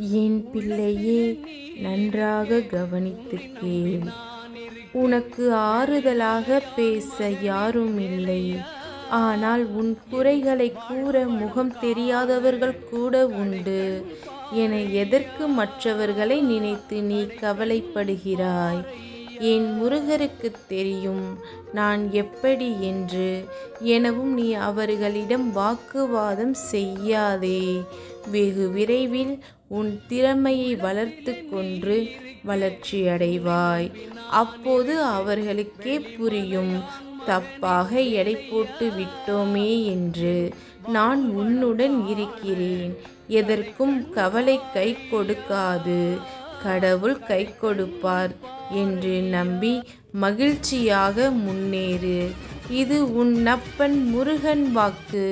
என் பிள்ளையே நன்றாக கவனித்துக்கேன். உனக்கு ஆறுதலாக பேச யாரும் இல்லை ஆனால் உன் குறைகளை கூற முகம் தெரியாதவர்கள் கூட உண்டு. என எதற்கு மற்றவர்களை நினைத்து நீ கவலைப்படுகிறாய்? என் முருகருக்கு தெரியும். நான் எப்படி என்று எனவும் நீ அவர்களிடம் வாக்குவாதம் செய்யாதே. வெகு விரைவில் உன் திறமையை வளர்த்து கொன்று வளர்ச்சியடைவாய். அப்போது அவர்களுக்கே புரியும். தப்பாக எடை போட்டு விட்டோமே என்று நான் உன்னுடன் இருக்கிறேன். எதற்கும் கவலை கை கொடுக்காது. கடவுள் கை கொடுப்பார் என்று நம்பி மகிழ்ச்சியாக முன்னேறு. இது உன் நப்பன் முருகன் வாக்கு.